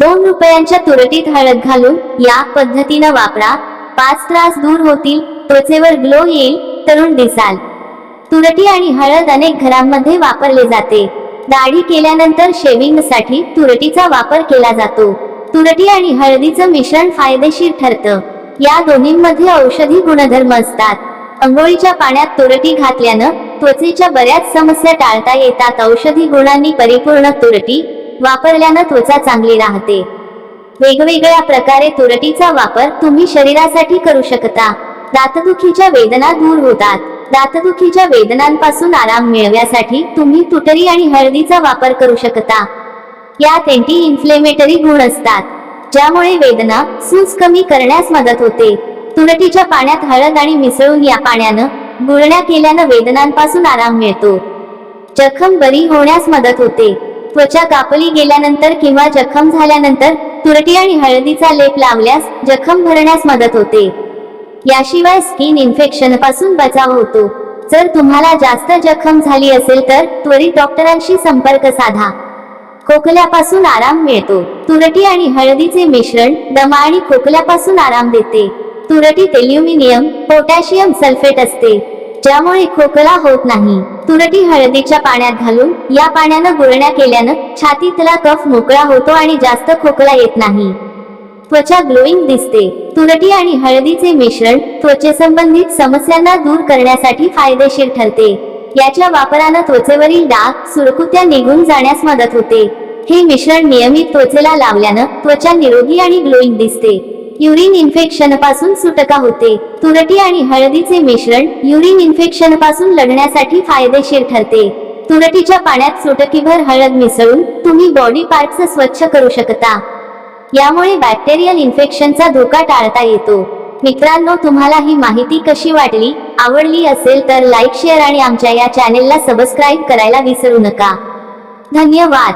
दोन रुपयांच्या तुरटीत हळद घालून या पद्धतीनं वापरा. पाच त्रास दूर होतील त्वचेवर ग्लो येईल तरुण दिसाल. तुरटी आणि हळद अनेक घरांमध्ये वापरले जाते. दाढी केल्यानंतर शेविंगसाठी तुरटीचा वापर केला जातो. तुरटी आणि हळदीचं मिश्रण फायदेशीर ठरतं. या दोन्हींमध्ये औषधी गुणधर्म असतात. अंघोळीच्या पाण्यात तुरटी घातल्यानं त्वचेच्या बऱ्याच समस्या टाळता येतात. औषधी गुणांनी परिपूर्ण तुरटी वापरल्यानं त्वचा चांगली राहते. वेगवेगळ्या प्रकारे तुरटीचा वापर तुम्ही शरीरासाठी करू शकता. दातदुखीच्या वेदना दूर होतात. दातदुखीच्या वेदनांपासून आराम मिळवण्यासाठी तुम्ही तुटरी आणि हळदीचा वापर करू शकता. यात अँटी इन्फ्लेमेटरी गुण असतात. ज्यामुळे वेदना सूज कमी करण्यास मदत होते. तुरटीच्या पाण्यात हळद आणि मिसळून या पाण्यानं गुळण्या केल्यानं वेदनांपासून आराम मिळतो. जखम बरी होण्यास मदत होते. त्वचा कापली गेल्यानंतर किंवा जखम झाल्यानंतर तुरटी आणि हळदीचा लेप लावल्यास जखम भरण्यास मदत होते. याशिवाय स्किन इन्फेक्शनपासून बचाव होतो. जर तुम्हाला जास्त जखम झाली असेल तर त्वरित डॉक्टरांशी संपर्क साधा. खोकल्यापासून आराम मिळतो. तुरटी आणि हळदीचे मिश्रण दमा आणि खोकल्यापासून आराम देते. तुरटीत एल्युमिनियम पोटॅशियम सल्फेट असते. ज्यामुळे खोकला होत नाही. तुरटी हळदीच्या पाण्यात घालून या पाण्यानं गुळण्या केल्यानं छातीतला कफ मोकळा होतो आणि जास्त खोकला येत नाही. त्वचा ग्लोईंग दिसते. तुरटी आणि हळदीचे मिश्रण त्वचेसंबंधित समस्यांना दूर करण्यासाठी फायदेशीर ठरते. याच्या वापरानं त्वचेवरील डाग सुरकुत्या निघून जाण्यास मदत होते. हे मिश्रण नियमित त्वचेला लावल्यानं त्वचा निरोगी आणि ग्लोईंग दिसते. युरिन इन्फेक्शनपासून सुटका होते. तुरटी आणि हळदीचे मिश्रण युरिन इन्फेक्शनपासून लढण्यासाठी फायदेशीर ठरते. तुरटीच्या पाण्यात सुटकीभर हळद मिसळून तुम्ही बॉडी पार्टस स्वच्छ करू शकता. यामुळे बॅक्टेरियल इन्फेक्शनचा धोका टाळता येतो. मित्रांनो तुम्हाला ही माहिती कशी वाटली आवडली असेल तर लाईक शेअर आणि आमच्या या चॅनेलला सबस्क्राईब करायला विसरू नका. धन्यवाद.